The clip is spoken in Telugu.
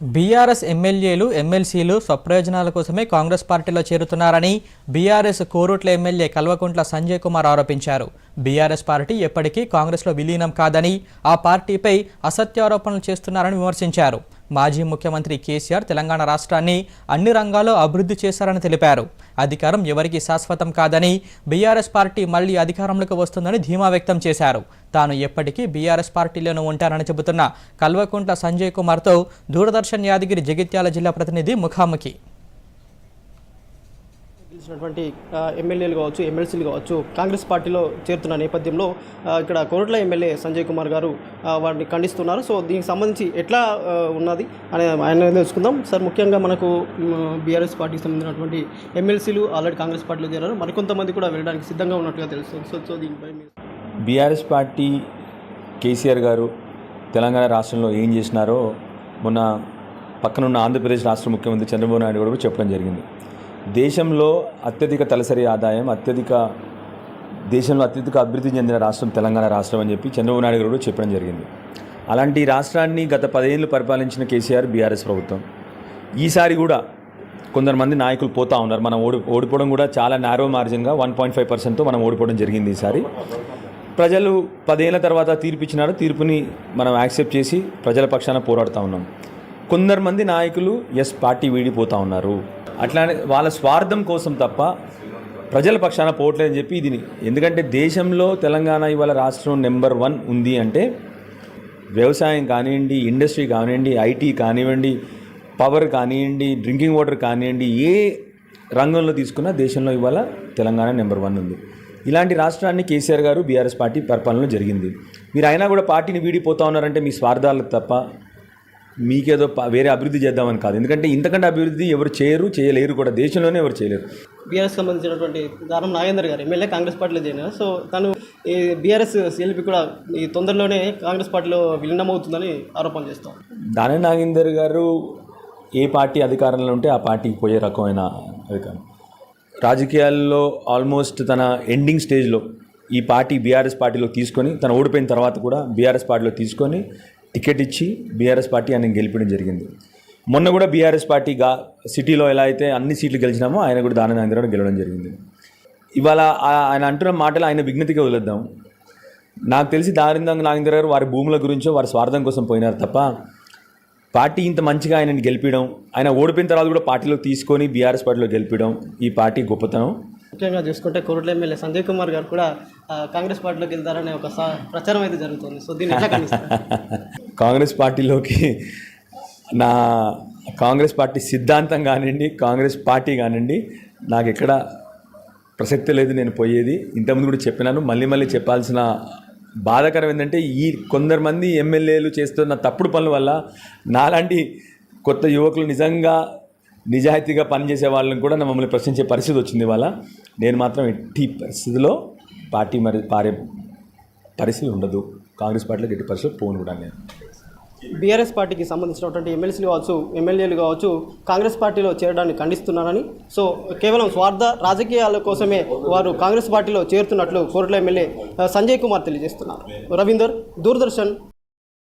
బీఆర్ఎస్ ఎమ్మెల్యేలు ఎమ్మెల్సీలు స్వప్రయోజనాల కోసమే కాంగ్రెస్ పార్టీలో చేరుతున్నారని బీఆర్ఎస్ కోరుట్ల ఎమ్మెల్యే కల్వకుంట్ల సంజయ్ కుమార్ ఆరోపించారు. బీఆర్ఎస్ పార్టీ ఎప్పటికీ కాంగ్రెస్లో విలీనం కాదని ఆ పార్టీపై అసత్యారోపణలు చేస్తున్నారని విమర్శించారు. మాజీ ముఖ్యమంత్రి కేసీఆర్ తెలంగాణ రాష్ట్రాన్ని అన్ని రంగాల్లో అభివృద్ధి చేశారని తెలిపారు. అధికారం ఎవరికీ శాశ్వతం కాదని బీఆర్ఎస్ పార్టీ మళ్ళీ అధికారంలోకి వస్తుందని ధీమా వ్యక్తం చేశారు. తాను ఎప్పటికీ బీఆర్ఎస్ పార్టీలోనూ ఉంటానని చెబుతున్న కల్వకుంట్ల సంజయ్ కుమార్తో దూరదర్శన్ యాదగిరి జగిత్యాల జిల్లా ప్రతినిధి ముఖాముఖి. గెలిచినటువంటి ఎమ్మెల్యేలు కావచ్చు ఎమ్మెల్సీలు కావచ్చు కాంగ్రెస్ పార్టీలో చేరుతున్న నేపథ్యంలో ఇక్కడ కోరట్ల ఎమ్మెల్యే సంజయ్ కుమార్ గారు వారిని ఖండిస్తున్నారు. సో దీనికి సంబంధించి ఎట్లా ఉన్నది అని ఆయన తెలుసుకుందాం. సార్ ముఖ్యంగా మనకు బీఆర్ఎస్ పార్టీకి సంబంధించినటువంటి ఎమ్మెల్సీలు ఆల్రెడీ కాంగ్రెస్ పార్టీలో చేరారు. మరికొంతమంది కూడా వెళ్ళడానికి సిద్ధంగా ఉన్నట్టుగా తెలుస్తుంది. సో సో దీనిపై మీరు BRS party KCR garu Telangana రాష్ట్రంలో ఏం చేసినారో మొన్న పక్కనున్న ఆంధ్రప్రదేశ్ రాష్ట్ర ముఖ్యమంత్రి చంద్రబాబు నాయుడు కూడా చెప్పడం జరిగింది. దేశంలో అత్యధిక తలసరి ఆదాయం అత్యధిక దేశంలో అత్యధిక అభివృద్ధి చెందిన రాష్ట్రం తెలంగాణ రాష్ట్రం అని చెప్పి చంద్రబాబు నాయుడు గారు చెప్పడం జరిగింది. అలాంటి రాష్ట్రాన్ని గత పదేళ్ళు పరిపాలించిన కేసీఆర్ బీఆర్ఎస్ ప్రభుత్వం. ఈసారి కూడా కొందరు మంది నాయకులు పోతా ఉన్నారు. మనం ఓడి ఓడిపోవడం కూడా చాలా నారో మార్జిన్గా వన్ పాయింట్ ఫైవ్ పర్సెంట్తో మనం ఓడిపోవడం జరిగింది ఈసారి. ప్రజలు పదేళ్ళ తర్వాత తీర్పు ఇచ్చినారు. తీర్పుని మనం యాక్సెప్ట్ చేసి ప్రజల పక్షాన పోరాడుతూ ఉన్నాం. కొందరు మంది నాయకులు ఎస్ పార్టీ వీడిపోతూ ఉన్నారు. అట్లానే వాళ్ళ స్వార్థం కోసం తప్ప ప్రజల పక్షాన పోవట్లేదని చెప్పి ఇది ఎందుకంటే దేశంలో తెలంగాణ ఇవాళ రాష్ట్రం నెంబర్ వన్ ఉంది అంటే వ్యవసాయం కానివ్వండి ఇండస్ట్రీ కానివ్వండి ఐటీ కానివ్వండి పవర్ కానివ్వండి డ్రింకింగ్ వాటర్ కానివ్వండి ఏ రంగంలో తీసుకున్నా దేశంలో ఇవాళ తెలంగాణ నెంబర్ వన్ ఉంది. ఇలాంటి రాష్ట్రాన్ని కేసీఆర్ గారు బీఆర్ఎస్ పార్టీ పరిపాలనలో జరిగింది. మీరు అయినా కూడా పార్టీని వీడిపోతా ఉన్నారంటే మీ స్వార్థాలకు తప్ప మీకేదో వేరే అభివృద్ధి చేద్దామని కాదు. ఎందుకంటే ఇంతకంటే అభివృద్ధి ఎవరు చేయరు చేయలేరు కూడా. దేశంలోనే ఎవరు చేయలేరు. బీఆర్ఎస్ సంబంధించినటువంటి దానం నాగేందర్ గారు ఎమ్మెల్యే కాంగ్రెస్ పార్టీలో చేరినారు సో తను ఈ బీఆర్ఎస్ సిఎల్పి కూడా ఈ తొందరలోనే కాంగ్రెస్ పార్టీలో విలీనమవుతుందని ఆరోపణ చేస్తాం. దాని నాగేందర్ గారు ఏ పార్టీ అధికారంలో ఉంటే ఆ పార్టీకి పోయే రకమైన అధికారం. రాజకీయాల్లో ఆల్మోస్ట్ తన ఎండింగ్ స్టేజ్లో ఈ పార్టీ బీఆర్ఎస్ పార్టీలో తీసుకొని తను ఓడిపోయిన తర్వాత కూడా బీఆర్ఎస్ పార్టీలో తీసుకొని టికెట్ ఇచ్చి బీఆర్ఎస్ పార్టీ ఆయన గెలిపడం జరిగింది. మొన్న కూడా బీఆర్ఎస్ పార్టీ గా సిటీలో ఎలా అయితే అన్ని సీట్లు గెలిచినామో ఆయన కూడా దాని ఆయన గారు గెలవడం జరిగింది. ఇవాళ ఆయన అంటున్న మాటలు ఆయన విజ్ఞతగా వదిలేద్దాం. నాకు తెలిసి దారిందంగ నాగేంద్ర గారు వారి భూముల గురించో వారి స్వార్థం కోసం పోయినారు తప్ప పార్టీ ఇంత మంచిగా ఆయనని గెలిపించడం ఆయన ఓడిపోయిన తర్వాత కూడా పార్టీలో తీసుకొని బీఆర్ఎస్ పార్టీలో గెలిపించడం ఈ పార్టీ గొప్పతనం. ముఖ్యంగా చూసుకుంటే కోరుట్ల ఎమ్మెల్యే సంజయ్ కుమార్ గారు కూడా కాంగ్రెస్ పార్టీలోకి వెళ్తారనే ఒక ప్రచారం అయితే జరుగుతుంది. సో దీన్ని ఎట్లా కాంగ్రెస్ పార్టీలోకి నా కాంగ్రెస్ పార్టీ సిద్ధాంతం కానివ్వండి కాంగ్రెస్ పార్టీ కానివ్వండి నాకు ఎక్కడ ప్రసక్తి లేదు నేను పోయేది. ఇంతకుముందు కూడా చెప్పినాను మళ్ళీ మళ్ళీ చెప్పాల్సిన బాధాకరం ఏంటంటే ఈ కొందరు మంది ఎమ్మెల్యేలు చేస్తున్న తప్పుడు పనుల వల్ల నాలాంటి కొత్త యువకులు నిజంగా నిజాయితీగా పనిచేసే వాళ్ళని కూడా మమ్మల్ని ప్రశ్నించే పరిస్థితి వచ్చింది ఇవాళ. నేను మాత్రం ఎట్టి పరిస్థితిలో పార్టీ మరి పారే పరిస్థితి ఉండదు. కాంగ్రెస్ పార్టీలో ఎట్టి పరిస్థితి పోను కూడా నేను. బీఆర్ఎస్ పార్టీకి సంబంధించినటువంటి ఎమ్మెల్సీలు కావచ్చు ఎమ్మెల్యేలు కావచ్చు కాంగ్రెస్ పార్టీలో చేరడాన్ని ఖండిస్తున్నారని. సో కేవలం స్వార్థ రాజకీయాల కోసమే వారు కాంగ్రెస్ పార్టీలో చేరుతున్నట్లు కోరుట్ల ఎమ్మెల్యే సంజయ్ కుమార్ తెలియజేస్తున్నారు. రవీందర్ దూరదర్శన్.